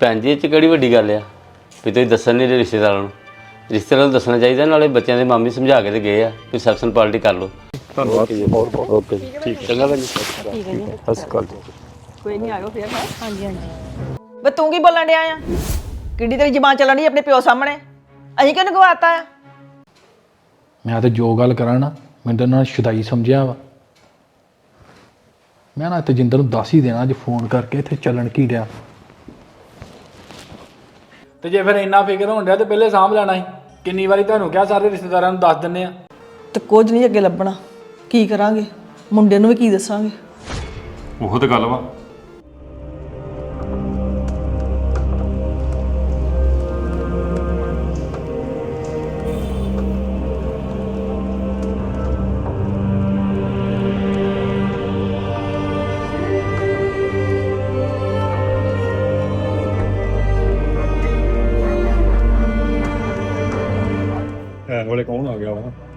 ਭੈਣ ਜੀ ਇਹ ਚ ਕਿਹੜੀ ਵੱਡੀ ਗੱਲ ਆ? ਵੀ ਤੁਸੀਂ ਦੱਸਣ ਨਹੀਂ ਰਹੇ ਰਿਸ਼ਤੇਦਾਰਾਂ ਨੂੰ। ਰਿਸ਼ਤੇਦਾਰਾਂ ਨੂੰ ਦੱਸਣਾ ਚਾਹੀਦਾ ਨਾਲੇ ਬੱਚਿਆਂ ਦੇ ਮਾਮੀ ਸਮਝਾ ਕੇ ਤੇ ਗਏ ਆ ਵੀ ਰਿਸੈਪਸ਼ਨ ਪਾਰਟੀ ਕਰ ਲਓ। ਧੰਨਵਾਦ। ਬਹੁਤ ਬਹੁਤ ਓਕੇ ਜੀ ਠੀਕ ਚੰਗਾ ਭੈਣ ਜੀ। ਸਤਿ ਸ਼੍ਰੀ ਅਕਾਲ ਜੀ। ਕੋਈ ਨਹੀਂ ਆਇਓ ਫਿਰ। ਹੈਂ। ਹਾਂਜੀ ਹਾਂਜੀ। ਵੇ ਤੂੰ ਕੀ ਬੋਲਣ ਡਿਆ ਆ? ਕਿੱਡੀ ਤੇਰੀ ਜ਼ਬਾਨ ਚੱਲਣ ਡਈ ਆਪਣੇ ਪਿਓ ਸਾਹਮਣੇ? ਅਸੀਂ ਕਿਉਂ ਗਵਾਤਾ ਆ? ਮੈਂ ਤਾਂ ਜੋ ਗੱਲ ਕਰਾਂ ਨਾ ਮੈਨੂੰ ਤਾਂ ਨੇ ਸ਼ੁਦਾਈ ਸਮਝਿਆ ਵਾ। ਮੈਂ ਨਾ ਤਜਿੰਦਰ ਨੂੰ ਦੱਸ ਹੀ ਦੇਣਾ ਅੱਜ ਫੋਨ ਕਰਕੇ ਇੱਥੇ ਚੱਲਣ ਕੀ ਡਿਆ। ਤੇ ਜੇ ਫਿਰ ਇੰਨਾ ਫਿਕਰ ਹੋਣ ਡਿਆ ਤੇ ਪਹਿਲੇ ਸਾਂਭ ਲੈਣਾ ਸੀ। ਕਿੰਨੀ ਵਾਰੀ ਤੁਹਾਨੂੰ ਕਿਹਾ ਸਾਰੇ ਰਿਸ਼ਤੇਦਾਰਾਂ ਨੂੰ ਦੱਸ ਦਿੰਨੇ ਆ। ਤੇ ਕੁਝ ਨਹੀਂ ਅੱਗੇ ਲੱਭਣਾ। ਕੀ ਕਰਾਂਗੇ? ਮੁੰਡੇ ਨੂੰ ਵੀ ਕੀ ਦੱਸਾਂਗੇ? ਉਹ ਤਾਂ ਗੱਲ ਵਾ। ਇਹ ਵੇਲੇ ਕੌਣ ਆ ਗਿਆ ਵਾ